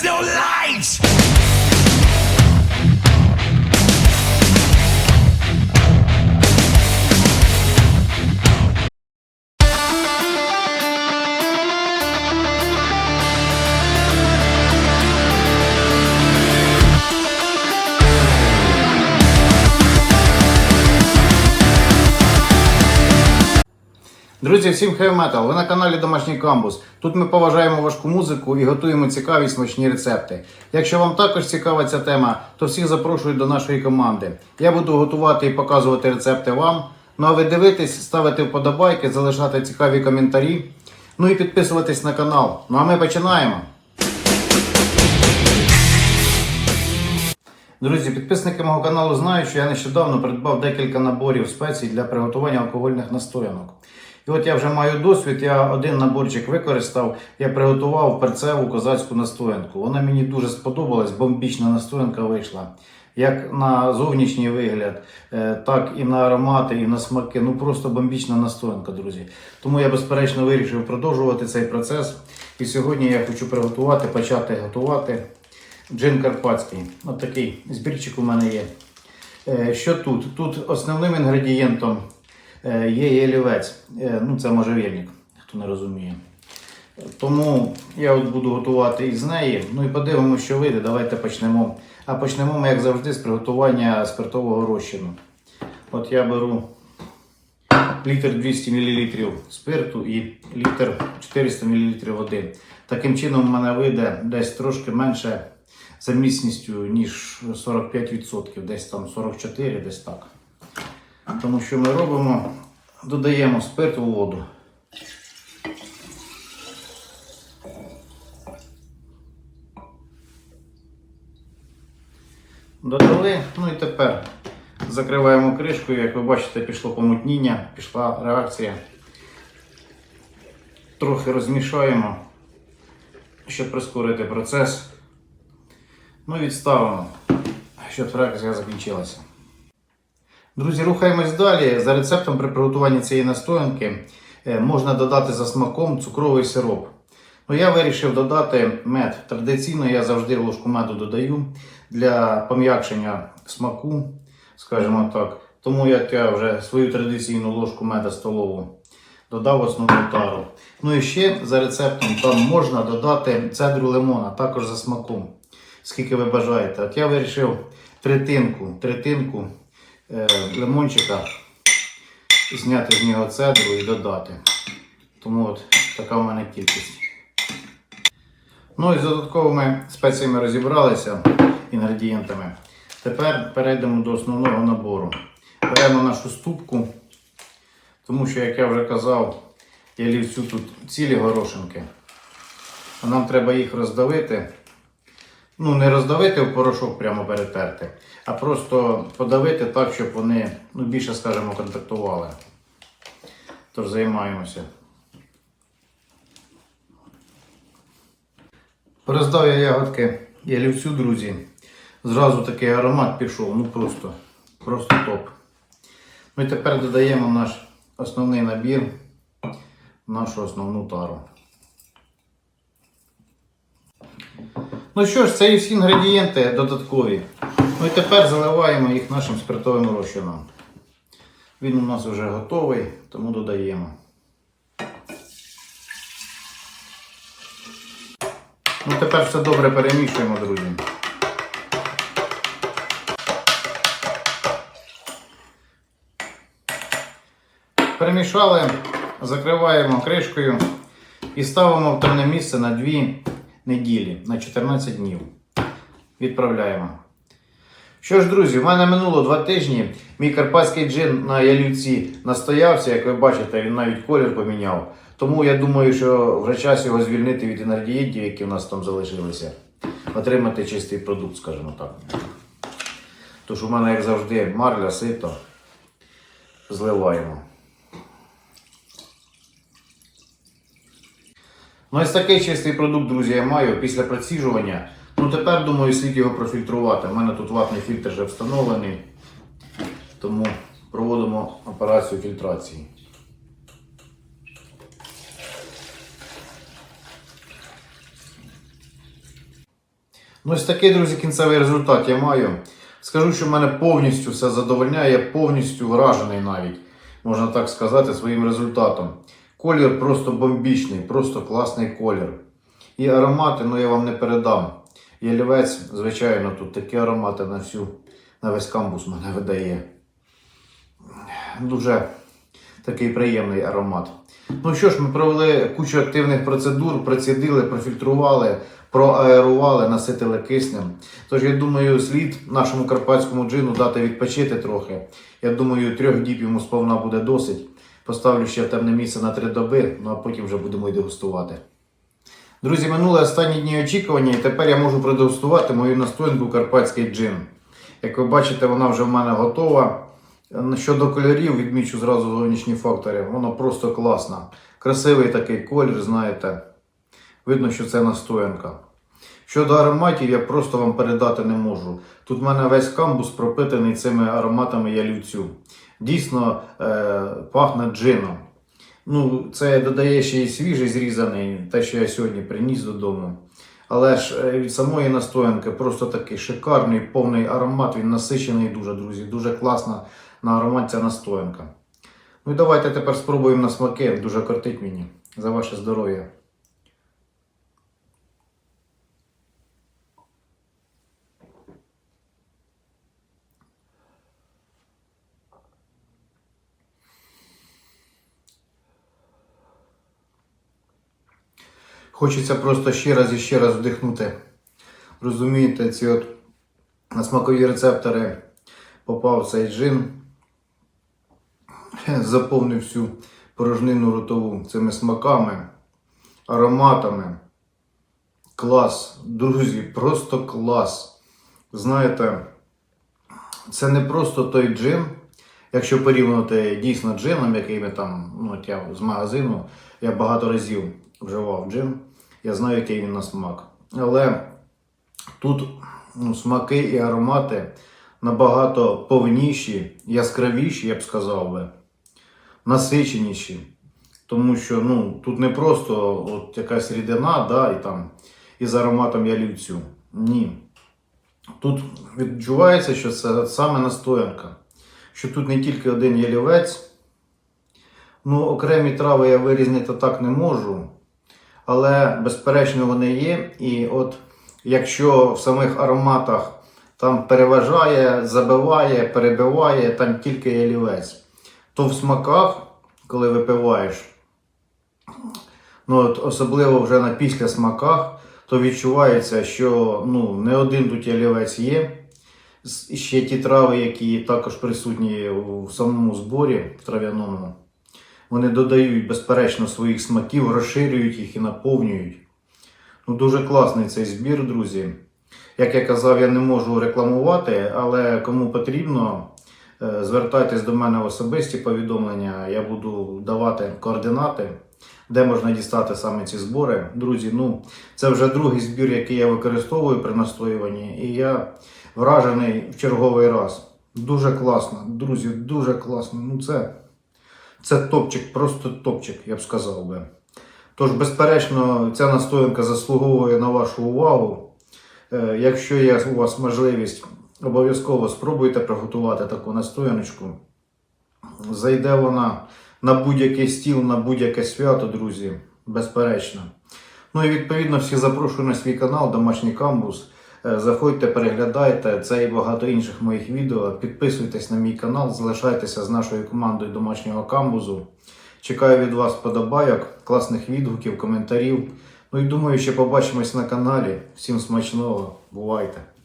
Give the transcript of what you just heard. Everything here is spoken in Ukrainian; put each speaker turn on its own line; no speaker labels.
There's no light!
Друзі, всім хев метал! Ви на каналі Домашній Камбус. Тут ми поважаємо важку музику і готуємо цікаві смачні рецепти. Якщо вам також цікава ця тема, то всіх запрошую до нашої команди. Я буду готувати і показувати рецепти вам. Ну а ви дивитесь, ставити вподобайки, залишати цікаві коментарі. Ну і підписуватись на канал. Ну а ми починаємо. Друзі, підписники мого каналу знають, що я нещодавно придбав декілька наборів спецій для приготування алкогольних настоянок. І от я вже маю досвід, я один наборчик використав, я приготував перцеву козацьку настоянку. Вона мені дуже сподобалась, бомбічна настоянка вийшла. Як на зовнішній вигляд, е, так і на аромати, і на смаки. Ну просто бомбічна настоянка, друзі. Тому я безперечно вирішив продовжувати цей процес. І сьогодні я хочу приготувати, почати готувати джин карпатський. От такий збірчик у мене є. Е, Що тут? Тут основним інгредієнтом є ялівець. Е, Ну, це можжевельник, хто не розуміє. Тому я от буду готувати із неї. Ну і подивимося, що вийде. Давайте почнемо. А почнемо ми, як завжди, з приготування спиртового розчину. От я беру літр 200 мл спирту і літр 400 мл води. Таким чином, в мене вийде десь трошки менше за міцністю, ніж 45%, десь там 44, десь так. Тому що ми робимо, додаємо спирт у воду. Додали, ну і тепер закриваємо кришкою. Як ви бачите, пішло помутніння, пішла реакція. Трохи розмішаємо, щоб прискорити процес. Ну і відставимо, щоб реакція закінчилася. Друзі, рухаємось далі. За рецептом при приготуванні цієї настоянки е, можна додати за смаком цукровий сироп. Ну, я вирішив додати мед. Традиційно я завжди ложку меду додаю для пом'якшення смаку, скажімо так. Тому як я вже свою традиційну ложку меда столову додав основну тару. Ну і ще за рецептом там можна додати цедру лимона, також за смаком. Скільки ви бажаєте. От я вирішив третинку, третинку лимончика зняти з нього цедру і додати. Тому от така в мене кількість. Ну і з додатковими спеціями розібралися інгредієнтами. Тепер перейдемо до основного набору. Беремо нашу ступку, тому що, як я вже казав, я лівцю тут цілі горошинки. А нам треба їх роздавити. Ну, не роздавити в порошок прямо перетерти, а просто подавити так, щоб вони ну, більше, скажімо, контактували. Тож займаємося. Пороздав я ягодки ялівцю, друзі. Зразу такий аромат пішов, ну просто, просто топ. Ми тепер додаємо наш основний набір, нашу основну тару. Ну що ж, це і всі інгредієнти додаткові. Ну і тепер заливаємо їх нашим спиртовим розчином. Він у нас вже готовий, тому додаємо. Ну тепер все добре перемішуємо, друзі. Перемішали, закриваємо кришкою і ставимо в темне місце на 2 неділі, на 14 днів. Відправляємо. Що ж, друзі, в мене минуло 2 тижні. Мій карпатський джин на ялівці настоявся, як ви бачите, він навіть колір поміняв. Тому я думаю, що вже час його звільнити від інгредієнтів, які в нас там залишилися. Отримати чистий продукт, скажімо так. Тож у мене, як завжди, марля, сито. Зливаємо. Ну, ось такий чистий продукт, друзі, я маю після проціжування. Ну тепер думаю, слід його профільтрувати. У мене тут ватний фільтр вже встановлений. Тому проводимо операцію фільтрації. Ну, ось такий, друзі, кінцевий результат я маю. Скажу, що мене повністю все задовольняє, я повністю вражений навіть, можна так сказати, своїм результатом. Колір просто бомбічний, просто класний колір. І аромати, ну я вам не передам. Ялівець, звичайно, тут такі аромати на всю, на весь камбус мене видає. Дуже такий приємний аромат. Ну що ж, ми провели кучу активних процедур, процідили, профільтрували, проаерували, наситили киснем. Тож я думаю, слід нашому карпатському джину дати відпочити трохи. Я думаю, трьох діб йому сповна буде досить. Поставлю ще темне місце на три доби, ну а потім вже будемо й дегустувати. Друзі, минули останні дні очікування, і тепер я можу продегустувати мою настоянку Карпатський джин. Як ви бачите, вона вже в мене готова. Щодо кольорів, відмічу зразу зовнішні фактори. Воно просто класно. Красивий такий колір, знаєте. Видно, що це настоянка. Щодо ароматів, я просто вам передати не можу. Тут в мене весь камбус пропитаний цими ароматами ялівцю. Дійсно е, пахне джином. Ну, це додає ще й свіжий зрізаний, те, що я сьогодні приніс додому. Але ж е, від самої настоянки просто такий шикарний, повний аромат, він насичений дуже, друзі. Дуже класна на аромат ця настоянка. Ну і давайте тепер спробуємо на смаки. Дуже кортить мені. За ваше здоров'я. Хочеться просто ще раз і ще раз вдихнути. Розумієте, ці от смакові рецептори попав цей джин, заповнив всю порожнину ротову цими смаками, ароматами. Клас, друзі, просто клас. Знаєте, це не просто той джин, якщо порівнювати дійсно джином, який ми там, ну я з магазину, я багато разів вживав джин, я знаю, який він на смак. Але тут ну, смаки і аромати набагато повніші, яскравіші, я б сказав би, насиченіші. Тому що ну, тут не просто от якась рідина, да, і там із ароматом ялівцю. Ні. Тут відчувається, що це саме настоянка. Що тут не тільки один ялівець. Ну, окремі трави я вирізнити так не можу. Але, безперечно, вони є. І от якщо в самих ароматах там переважає, забиває, перебиває, там тільки ялівець, то в смаках, коли випиваєш, ну от особливо вже на після смаках, то відчувається, що ну, не один тут ялівець є. Ще ті трави, які також присутні у самому зборі в трав'яному, вони додають безперечно своїх смаків, розширюють їх і наповнюють. Ну, дуже класний цей збір, друзі. Як я казав, я не можу рекламувати, але кому потрібно, е, звертайтесь до мене в особисті повідомлення. Я буду давати координати, де можна дістати саме ці збори. Друзі, ну це вже другий збір, який я використовую при настоюванні, і я вражений в черговий раз. Дуже класно, друзі, дуже класно. Ну це, це топчик, просто топчик, я б сказав би. Тож, безперечно, ця настоянка заслуговує на вашу увагу. Е, Якщо є у вас можливість, обов'язково спробуйте приготувати таку настояночку. Зайде вона на будь-який стіл, на будь-яке свято, друзі, безперечно. Ну і відповідно всі запрошую на свій канал Домашній Камбус. Е, Заходьте, переглядайте це і багато інших моїх відео. Підписуйтесь на мій канал, залишайтеся з нашою командою домашнього камбузу. Чекаю від вас подобайок, класних відгуків, коментарів. Ну і думаю, ще побачимось на каналі. Всім смачного, бувайте!